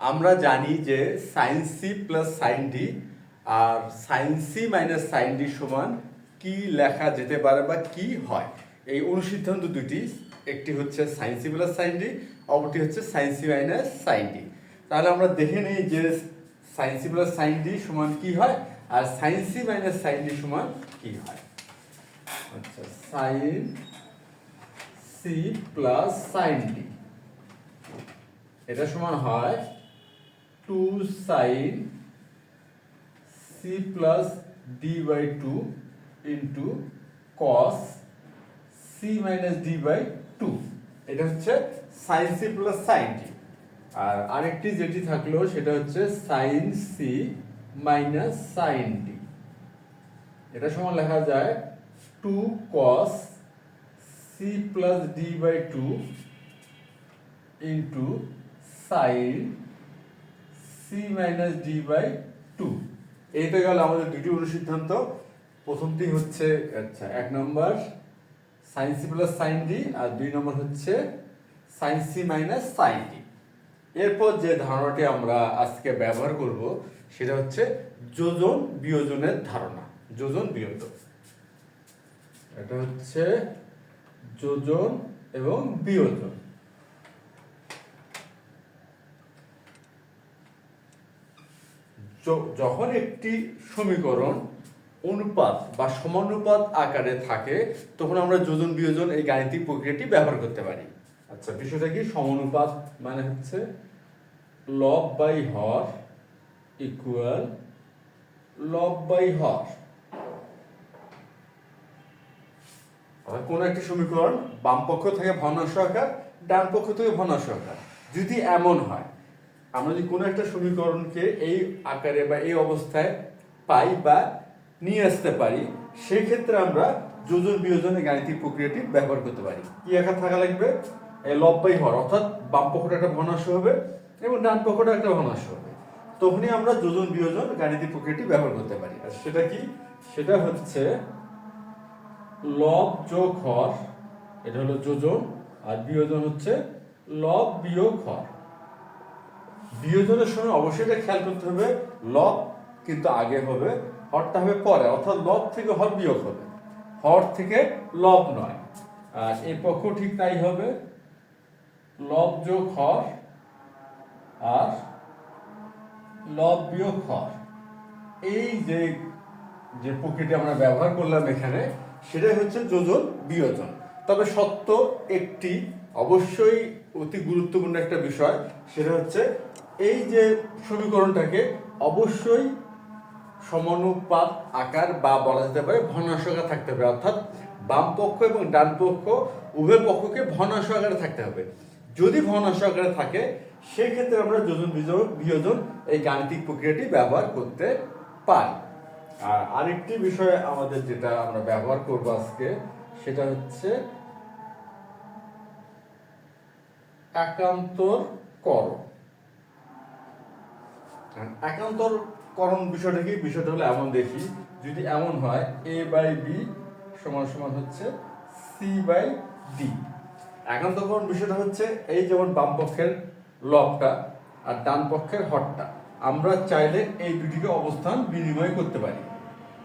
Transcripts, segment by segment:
আমরা জানি যে sine C plus sine D আর sine C minus sine D সমান কি লেখা যেতে পারে বা কি হয়? এই অনুসিদ্ধান্ত দুটি একটি হচ্ছে sine C plus sine D অপরটি হচ্ছে sine C minus sine D তাহলে আমরা দেখে নিই যে sine C plus sine D সমান কি হয় আর sine C minus sine D সমান কি হয়। আচ্ছা sine C plus sine D এটা সমান হয় two sine C plus D by two into cos C minus D by two. এটা হচ্ছে sine C plus sine D আর আরেকটি যেটি থাকল, সেটা হচ্ছে sine C minus sine D এটা সমান লেখা যায় two cos C plus D by two into sine C minus D by two এইটা গেল আমাদের দুটি অনুসিদ্ধান্ত। প্রথমটি হচ্ছে আচ্ছা এক নম্বর sine C plus sine D আর দুই নম্বর হচ্ছে sine C minus sine D এরপর যে ধারণাটি আমরা আজকে ব্যবহার করব, সেটা হচ্ছে যোজন বিয়োজনের ধারণা, যোজন বিয়োজন। এটা হচ্ছে যোজন এবং বিয়োজন। যখন একটি সমীকরণ অনুপাত বা সমানুপাত আকারে থাকে, তখন আমরা যোজন বিয়োজন এই গাণিতিক প্রক্রিয়াটি ব্যবহার করতে পারি। আচ্ছা বিষয়টা কি? সমানুপাত মানে হচ্ছে লব বাই হর ইকুয়াল লব বাই হর। কোনো একটি সমীকরণ বাম পক্ষ থেকে ভগ্নাংশ আকার, ডান পক্ষ থেকে ভগ্নাংশ আকার। যদি এমন হয় আমরা যদি কোনো একটা সমীকরণকে এই আকারে বা এই অবস্থায় পাই বা নিয়ে আসতে পারি, সেক্ষেত্রে আমরা যোজন বিয়োজনের গাণিতিক প্রক্রিয়াটি ব্যবহার করতে পারি। কি একা থাকা লাগবে? লব বাই হর অর্থাৎ বাম পক্ষটা একটা ভগ্নাংশ হবে এবং ডান পক্ষটা একটা ভগ্নাংশ হবে। তখনই আমরা যোজন বিয়োজন গাণিতিক প্রক্রিয়াটি ব্যবহার করতে পারি। আর সেটা কি? সেটা হচ্ছে লব যোগ হর এটা হলো যোজন, আর বিয়োজন হচ্ছে লব বিয়োগ হর বিয়োজনের সময় অবশ্যই এটা খেয়াল করতে হবে, লব কিন্তু আগে হবে, হরটা হবে পরে, অর্থাৎ লব থেকে হর বিয়োগ হবে। হর থেকে লব নয়। আর এই পক্ষ ঠিক তাই হবে, লব যোগ হর আর লব বিয়োগ হর। এই যে যে প্রক্রিয়াটি আমরা ব্যবহার করলাম এখানে, সেটাই হচ্ছে যোজন বিয়োজন। তবে সত্য একটি, অবশ্যই অতি গুরুত্বপূর্ণ একটা বিষয়, সেটা হচ্ছে এই যে সমীকরণটাকে অবশ্যই সমানুপাত আকার বা বলা যেতে পারে ভগ্নাংশ আকার থাকতে হবে, অর্থাৎ বাম পক্ষ এবং ডান পক্ষ উভয় পক্ষকে ভনাশ আকারে থাকতে হবে। যদি ভনাশ আকারে থাকে, সেক্ষেত্রে আমরা যোজন বিয়োজন এই গাণিতিক প্রক্রিয়াটি ব্যবহার করতে পারি। আর আরেকটি বিষয় আমাদের যেটা আমরা ব্যবহার করব আজকে, সেটা হচ্ছে একান্তর করণ একান্তর করণ বিষয়টা কি? বিষয়টা হলো এমন দেখি, যদি এমন হয় এ বাই বি সমান সমান হচ্ছে সি বাই ডি একান্তকরণ বিষয়টা হচ্ছে এই যেমন বাম পক্ষের লবটা আর ডান পক্ষের হরটা। আমরা চাইলে এই দুটিকে অবস্থান বিনিময় করতে পারি।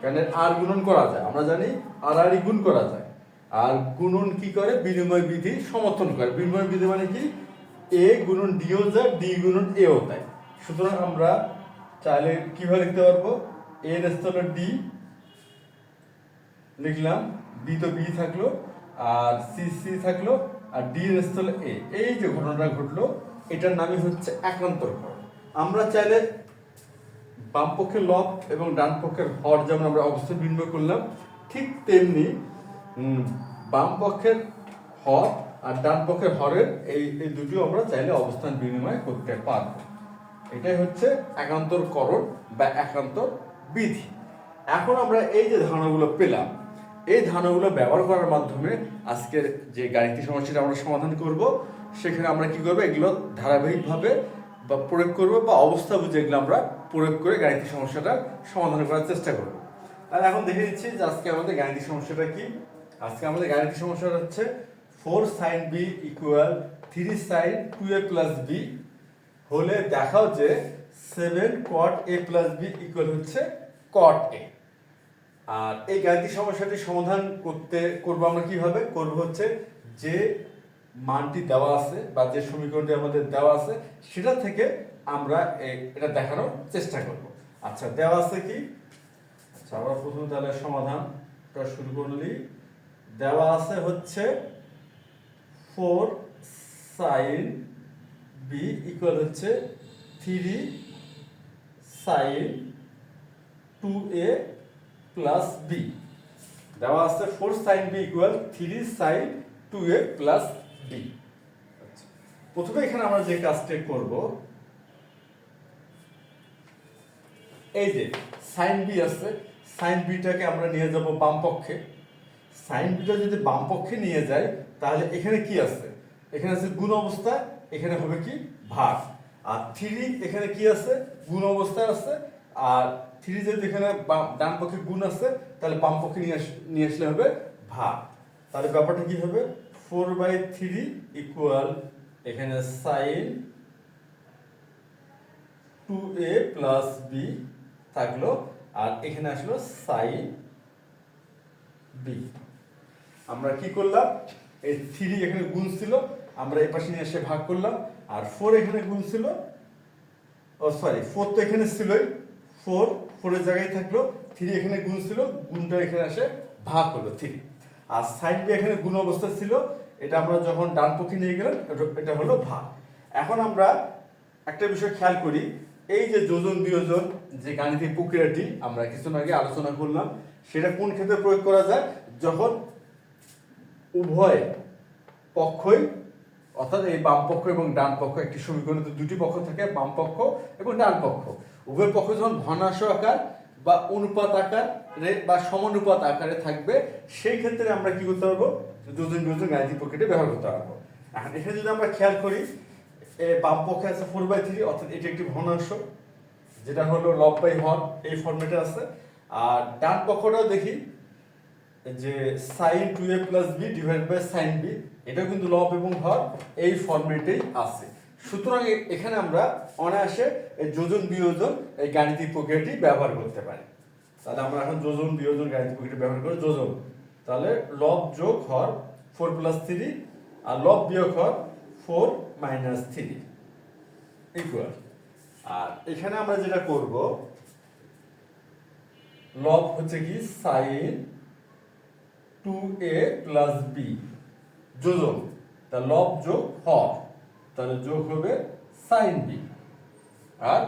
কারণ আর গুণন করা যায়। আমরা জানি আর আর গুণ করা যায়। আর গুণন কি করে? বিনিময় বিধি সমর্থন করে। বিনিময় বিধি মানে কি? এ গুণন ডিও যায় ডি গুণন এও তাই সুতরাং আমরা চাইলে কীভাবে লিখতে পারব? এর স্থলে ডি লিখলাম বি তো বি থাকল, আর সি সি থাকল, আর ডি এর স্থলে এ এই যে ঘটনাটা ঘটলো, এটার নামই হচ্ছে একান্তরকরণ আমরা চাইলে বাম পক্ষের লব এবং ডান পক্ষের হর যেমন আমরা অবস্থান বিনিময় করলাম, ঠিক তেমনি বাম পক্ষের হর আর ডান পক্ষের হরের এই এই দুটিও আমরা চাইলে অবস্থান বিনিময় করতে পারব। এটাই হচ্ছে একান্তরকরণ বা একান্তর বিধি। এখন আমরা এই যে ধারণাগুলো পেলাম, এই ধারণাগুলো ব্যবহার করার মাধ্যমে আজকের যে গাণিতিক সমস্যাটা আমরা সমাধান করব। সেখানে আমরা কি করব? এগুলো ধারাবাহিকভাবে বা প্রয়োগ করব বা অবস্থা বুঝে এগুলো আমরা প্রয়োগ করে গাণিতিক সমস্যাটা সমাধান করার চেষ্টা করব। আর এখন দেখে দিচ্ছি যে আজকে আমাদের গাণিতিক সমস্যাটা কি। আজকে আমাদের গাণিতিক সমস্যাটা হচ্ছে four sine B equal three sine two A plus B হলে দেখাও যে seven cot A plus B equal হচ্ছে কট এ আর এই গাণিতিক সমস্যাটি সমাধান করতে করব আমরা কীভাবে? করব হচ্ছে যে মানটি দেওয়া আছে বা যে সমীকরণটি আমাদের দেওয়া আছে, সেটা থেকে আমরা এটা দেখানোর চেষ্টা করব। আচ্ছা দেওয়া আছে কি? আচ্ছা আমরা প্রথমে তাহলে সমাধানটা শুরু করলি দেওয়া আছে হচ্ছে ফোর সাইন বি ইকুয়াল হচ্ছে three sine two A plus B দেওয়া আছে four sine B equal three sine two A plus B প্রথমে এখানে আমরা যে কাজটা করব, এই যে সাইন বি আছে সাইন বিটাকে আমরা নিয়ে যাব বাম পক্ষে। সাইন বিটা যদি বাম পক্ষে নিয়ে যাই, তাহলে এখানে কি আছে? এখানে আছে গুণ অবস্থা এখানে হবে কি? ভাগ। আর থ্রি, এখানে কি আছে? গুণ অবস্থায় আছে। আর থ্রি যদি এখানে ডান পক্ষে গুণ আছে, তাহলে বাম পক্ষে নিয়ে নিয়ে আসলে হবে ভাগ। তাহলে ব্যাপারটা কি হবে? ফোর বাই থ্রি ইকুয়াল এখানে sine two A plus B থাকল। আর এখানে আসলো সাইন বি। আমরা কি করলাম? এই থ্রি এখানে গুণ ছিল আমরা এই পাশে নিয়ে এসে ভাগ করলাম, আর ফোর এখানে গুণ ছিল, ও সরি ফোর তো এখানে ছিলই ফোর ফোরের জায়গায় থাকল থ্রি এখানে গুণ ছিল, গুণটা এখানে এসে ভাগ করল থ্রি আর সাইড বি এখানে গুণ অবস্থা ছিল, এটা আমরা যখন ডান পক্ষে নিয়ে গেলাম এটা হলো ভাগ। এখন আমরা একটা বিষয় খেয়াল করি, এই যে যোজন বিয়োজন যে গাণিতিক প্রক্রিয়াটি আমরা কিছুদিন আগে আলোচনা করলাম, সেটা কোন ক্ষেত্রে প্রয়োগ করা যায়? যখন উভয় পক্ষই অর্থাৎ এই বাম পক্ষ এবং ডান পক্ষ, একটি সমীকরণে দুটি পক্ষ থাকে, বাম পক্ষ এবং ডান পক্ষ। উভয় পক্ষ যখন ঘনাংশ আকার বা অনুপাত আকারে বা সমানুপাত আকারে থাকবে, সেই ক্ষেত্রে আমরা কি করতে পারব? দুজন বিয়োজন গাণিতিক প্রক্রিয়াটি ব্যবহার করতে পারব। এখন এখানে যদি আমরা খেয়াল করি বাম পক্ষে আছে ফোর বাই থ্রি অর্থাৎ এটি একটি ভগ্নাংশ যেটা হলো লব বাই হর এই ফর্মেটে আছে। আর ডান পক্ষটাও দেখি, যে sine two A plus B divide by sine B এটা কিন্তু লব এবং হর এই ফর্মেটেই আছে। সুতরাং এখানে আমরা অনায়াসে এই যোজন বিয়োজন এই গাণিতিক প্রক্রিয়াটি ব্যবহার করতে পারি। তাহলে আমরা এখন যোজন, বিয়োজন, গাণিতিক প্রক্রিয়া ব্যবহার করে, যোজন। তাহলে লব যোগ হর ফোর প্লাস থ্রি আর লব বিয়োগ হর ফোর মাইনাস থ্রি। ইকুয়াল আর এখানে আমরা যেটা করব, লব হচ্ছে কি sine two A plus B যোজন। তা লব যোগ হর। তাহলে যোগ হবে সাইন বি আর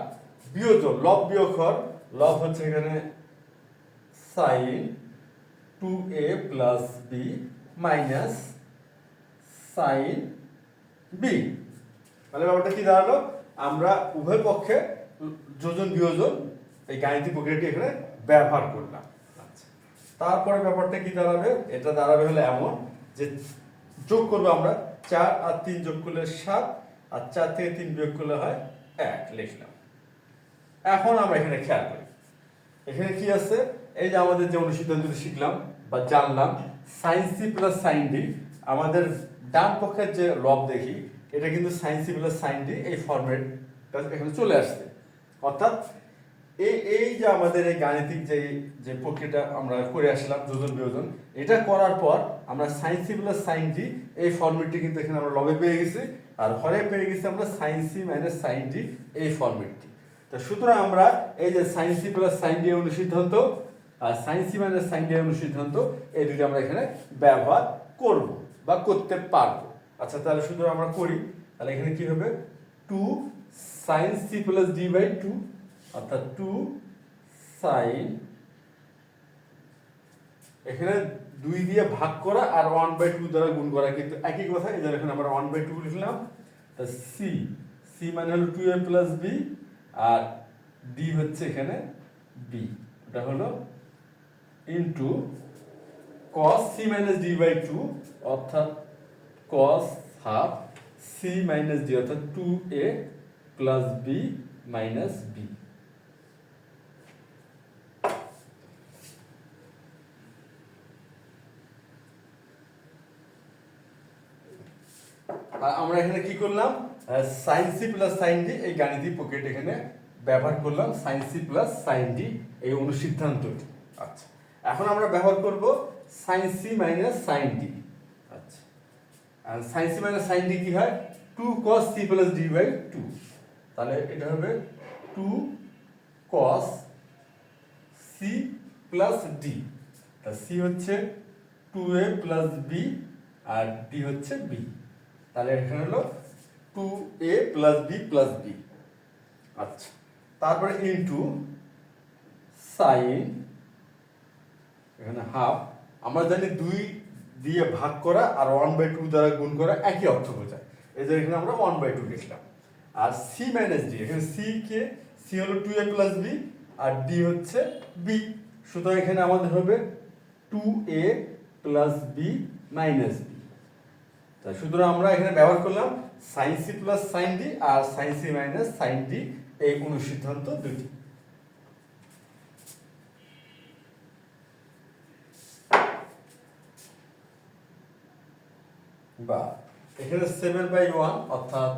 বিয়োজন, লব বিয়োগ হর। লব হচ্ছে এখানে sine two A plus B minus sine B মানে ব্যাপারটা কি দাঁড়াল? আমরা উভয় পক্ষে যোজন বিয়োজন, এই গাণিতিক প্রক্রিয়াটি এখানে ব্যবহার করলাম। আচ্ছা। তারপরে ব্যাপারটা কি দাঁড়াবে? এটা দাঁড়াবে হলো এমন যে যোগ করব আমরা। চার আর তিন যোগ করলে সাত, আর চার থেকে তিন বিয়োগ করলে হয় এক। লিখলাম এখন আমরা এখানে খেয়াল করি। এখানে কি আছে? এই যে আমাদের যে অনুসিদ্ধান্তটি শিখলাম বা জানলাম sine C plus sine D আমাদের ডান পক্ষের যে লব দেখি, এটা কিন্তু sine C plus sine D এই ফর্মেটটা এখানে চলে আসছে। অর্থাৎ এই এই যে আমাদের এই গাণিতিক যে যে প্রক্রিয়াটা আমরা করে আসলাম যোজন বিয়োজন, এটা করার পর আমরা sine C plus sine D এই ফর্মেটটি কিন্তু এখানে আমরা লবে পেয়ে গেছি, আর হরে পেয়ে গেছি আমরা sine C minus sine D এই ফর্মেটটি। তো সুতরাং আমরা এই যে sine C plus sine D অনুসিদ্ধান্ত, আর sine C minus sine D অনুসিদ্ধান্ত, এই দুটো আমরা এখানে ব্যবহার করব বা করতে পারব। আচ্ছা তাহলে শুধু আমরা করি, তাহলে এখানে কি হবে? Two sine C plus D by two অর্থাৎ টু সাইন এখানে দুই দিয়ে ভাগ করা আর ওয়ান বাই টু দ্বারা গুণ করা। কিন্তু একই কথা, এই এখানে আমরা ওয়ান বাই টু লিখলাম, তা সি সি মানে হলো টু এ প্লাস বি আর ডি হচ্ছে এখানে বি এটা হলো into cos c minus D by two অর্থাৎ cos half C minus D অর্থাৎ two A plus B minus B আর আমরা এখানে কি করলাম? Sine C plus sine D এই গাণিতিক পকেট এখানে ব্যবহার করলাম sine C plus sine D এই অনুসিদ্ধান্তটি আচ্ছা এখন আমরা ব্যবহার করব sine C minus sine D আচ্ছা sine C minus sine D কি হয়? Two cos C plus D by two তাহলে এটা হবে two cos C plus D তা সি হচ্ছে টু এ প্লাস বি আর ডি হচ্ছে বি তাহলে এখানে হলো two A plus B plus B আচ্ছা তারপরে ইন্টু সাইন এখানে হাফ আমরা জানি দুই দিয়ে ভাগ করা আর ওয়ান বাই টু দ্বারা গুণ করা একই অর্থ বোঝায়। এই যে এখানে আমরা ওয়ান বাই টু লিখলাম। আর সি মাইনাস ডি এখানে সি কে? সি হলো টু এ প্লাস বি আর ডি হচ্ছে বি সুতরাং এখানে আমাদের হবে two A plus B minus B তাই সুতরাং আমরা এখানে ব্যবহার করলাম sine C plus sine D আর sine C minus sine D এই অনুসিদ্ধান্ত দুটি বা এখানে সেভেন বাই ওয়ান অর্থাৎ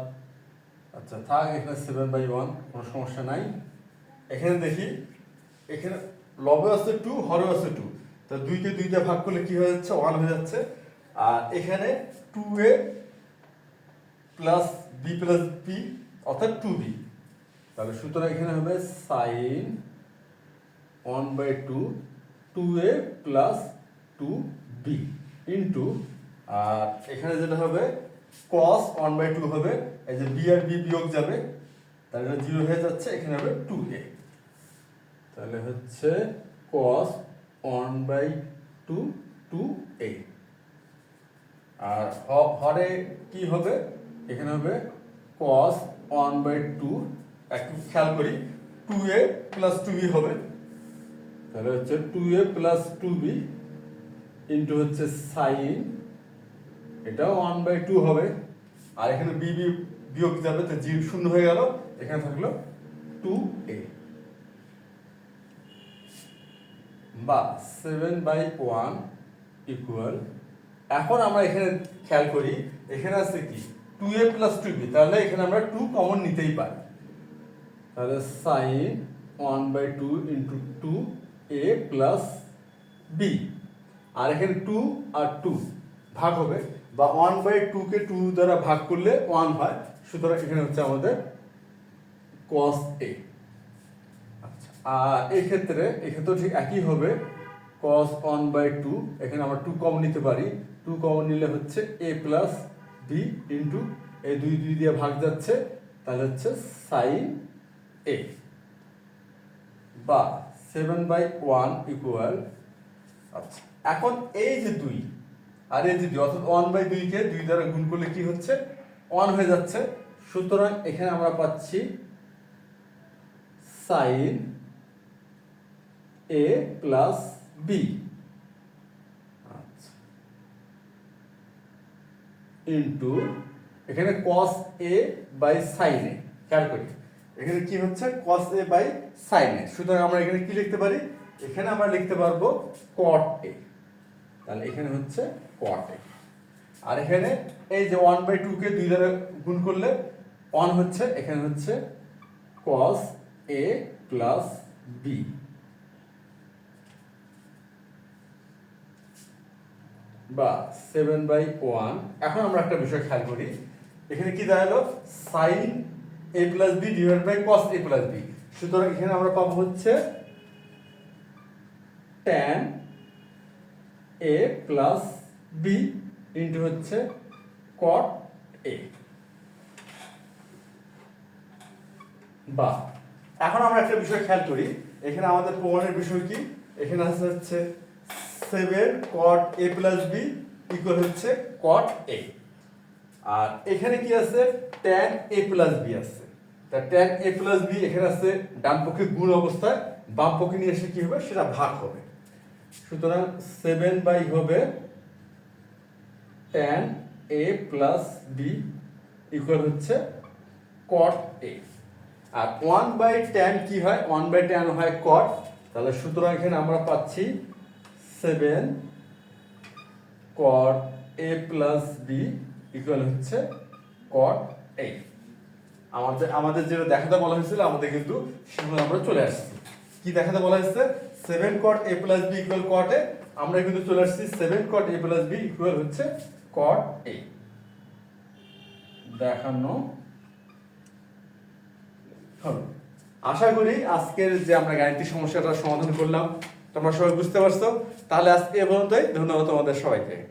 আচ্ছা থাক, এখানে সেভেন বাই ওয়ান কোনো সমস্যা নাই। এখানে দেখি, এখানে লবে আছে টু হরে আছে টু তা দুইকে দুইটা ভাগ করলে কি হয়ে যাচ্ছে? ওয়ান হয়ে যাচ্ছে। আর এখানে two A plus B plus B অর্থাৎ টু বি তাহলে সুতরাং এখানে হবে sine one by two two A plus two B into আর এখানে যেটা হবে কস ওয়ান বাই টু হবে, এই যে বি আর বি বিয়োগ যাবে, তাহলে এটা জিরো হয়ে যাচ্ছে, এখানে হবে টু এ তাহলে হচ্ছে cos one by two two A আর হরে কি হবে? এখানে হবে কস ওয়ান বাই টু একটু খেয়াল করি two A plus two B হবে। তাহলে হচ্ছে two A plus two B into হচ্ছে সাইন এটাও ওয়ান বাই টু হবে। আর এখানে বি বি বিয়োগ যাবে, তো জি শূন্য হয়ে গেল, এখানে থাকল টু এ বা সেভেন বাই ওয়ান ইকুয়াল এখন আমরা এখানে খেয়াল করি, এখানে আছে কি? Two A plus two B তাহলে এখানে আমরা টু কমন নিতেই পারি। তাহলে sine one by two into two A plus B আর এখানে টু আর টু ভাগ হবে, বা ওয়ান বাই টুকে টু দ্বারা ভাগ করলে ওয়ান হয়। সুতরাং এখানে হচ্ছে আমাদের কস এ আচ্ছা আর এক্ষেত্রে ঠিক একই হবে কস ওয়ান বাই টু এখানে আমরা টু কমন নিতে পারি। টু কমন নিলে হচ্ছে এ প্লাস বি ইন্টু এই দুই দুই দিয়ে ভাগ যাচ্ছে, তাহলে হচ্ছে সাইন এ বা সেভেন বাই ওয়ান ইকুয়াল আচ্ছা এখন এই যে দুই, আর এই যে দুই, অর্থাৎ ওয়ান বাই দুইকে দুই দ্বারা গুণ করলে কি হচ্ছে? ওয়ান হয়ে যাচ্ছে। সুতরাং এখানে আমরা পাচ্ছি সাইন এ প্লাস বি আচ্ছা ইন্টু এখানে কস এ বাই সাইন এ খেয়াল করি। এখানে কি হচ্ছে? কস এ বাই সাইন এ সুতরাং আমরা এখানে কি লিখতে পারি? এখানে আমরা লিখতে পারব কট এ তাহলে এখানে হচ্ছে কট এ আর এখানে এই যে ওয়ান বাই টু কে দুই দ্বারা গুণ করলে ওয়ান হচ্ছে, এখানে হচ্ছে কস এ প্লাস বি বা সেভেন বাই ওয়ান এখন আমরা একটা বিষয় খেয়াল করি। এখানে কি দাঁড়াল sine A plus B divide by cos A plus B সুতরাং এখানে আমরা পাবো হচ্ছে tan A plus B into হচ্ছে কট এ বা, এখন আমরা একটা বিষয় খেয়াল করি। এখানে আমাদের প্রমাণের বিষয় কি? এখানে আছে হচ্ছে seven cot A plus B equal হচ্ছে কট এ আর এখানে কি আছে? ট্যান এ প্লাস বি আছে। তা ট্যান এ প্লাস বি এখানে আছে ডান পক্ষে গুণ অবস্থায়, বাম পক্ষে নিয়ে এসে কি হবে? সেটা ভাগ হবে। সুতরাং সেভেন বাই হবে tan A plus B equal হচ্ছে কট এ আর ওয়ান বাই ট্যান কি হয়? ওয়ান বাই ট্যান হয় কট তাহলে সুতরাং এখানে আমরা পাচ্ছি seven cot A plus B equal হচ্ছে কট এ আমাদের আমাদের যেটা দেখাতে বলা হয়েছিল, আমাদের কিন্তু সেখানে আমরা চলে আসছি। কি দেখাতে বলা হয়েছে? Seven cot A plus B equal cot A আমরা কিন্তু চলে আসছি seven cot A plus B equal হচ্ছে কট এ দেখানো হলো আশা করি আজকের যে আমরা গাণিতিক সমস্যাটার সমাধান করলাম, তোমরা সবাই বুঝতে পারছ। তাহলে আজকে এ পর্যন্তই। ধন্যবাদ তোমাদের সবাইকে।